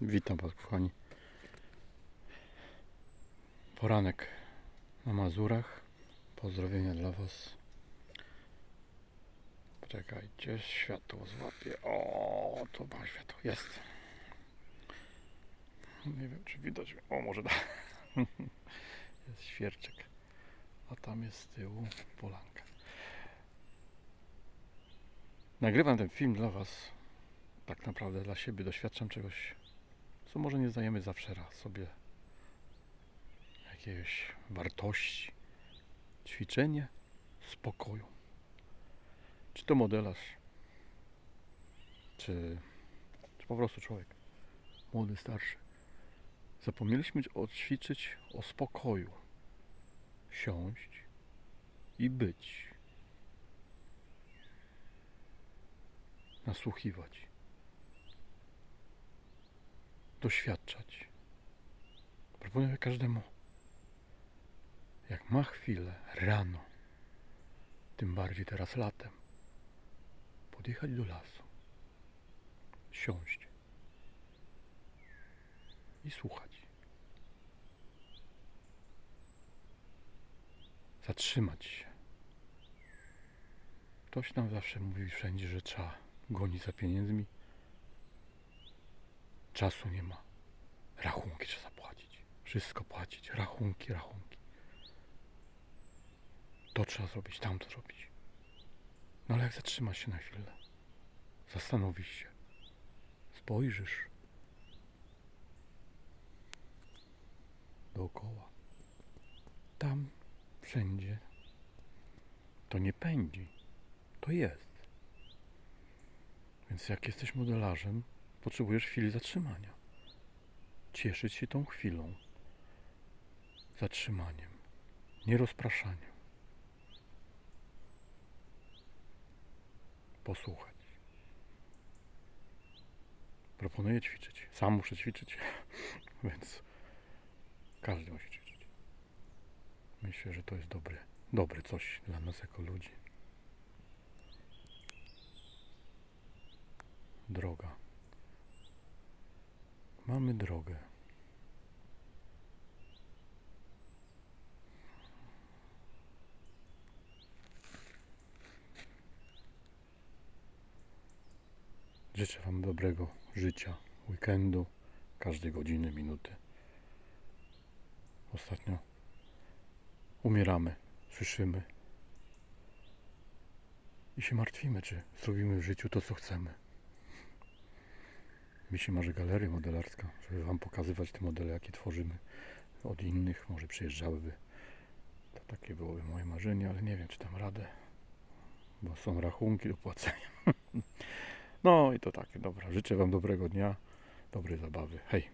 Witam Was, kochani. Poranek na Mazurach. Pozdrowienia dla Was. Czekajcie, światło złapię. O, to ma światło. Jest. Nie wiem, czy widać. O, może da. Jest świerczek. A tam jest z tyłu polanka. Nagrywam ten film dla Was. Tak naprawdę dla siebie. Doświadczam czegoś co może nie zdajemy zawsze raz sobie jakiejś wartości, ćwiczenie spokoju. Czy to modelarz, czy, czy po prostu człowiek, młody, starszy. Zapomnieliśmy odćwiczyć o spokoju. Siąść i być. Nasłuchiwać doświadczać. Proponuję każdemu, jak ma chwilę rano, tym bardziej teraz latem, podjechać do lasu, siąść i słuchać. Zatrzymać się. Ktoś nam zawsze mówi wszędzie, że trzeba gonić za pieniędzmi. Czasu nie ma. Rachunki trzeba zapłacić. Wszystko płacić. Rachunki, rachunki. To trzeba zrobić, tamto zrobić. No ale jak zatrzymasz się na chwilę, zastanowisz się, spojrzysz dookoła, tam wszędzie to nie pędzi, to jest. Więc jak jesteś modelarzem, potrzebujesz chwili zatrzymania. Cieszyć się tą chwilą, zatrzymaniem, nierozpraszaniem. Posłuchać. Proponuję ćwiczyć. Sam muszę ćwiczyć, więc każdy musi ćwiczyć. Myślę, że to jest dobre, dobre coś dla nas jako ludzi. Droga. Mamy drogę. Życzę Wam dobrego życia, weekendu, każdej godziny, minuty. Ostatnio umieramy, słyszymy i się martwimy, czy zrobimy w życiu to, co chcemy. Mi się marzy galeria modelarska, żeby Wam pokazywać te modele, jakie tworzymy od innych. Może przyjeżdżałyby. To takie byłoby moje marzenie, ale nie wiem, czy dam radę, bo są rachunki do płacenia. No i to tak, dobra. Życzę Wam dobrego dnia, dobrej zabawy. Hej!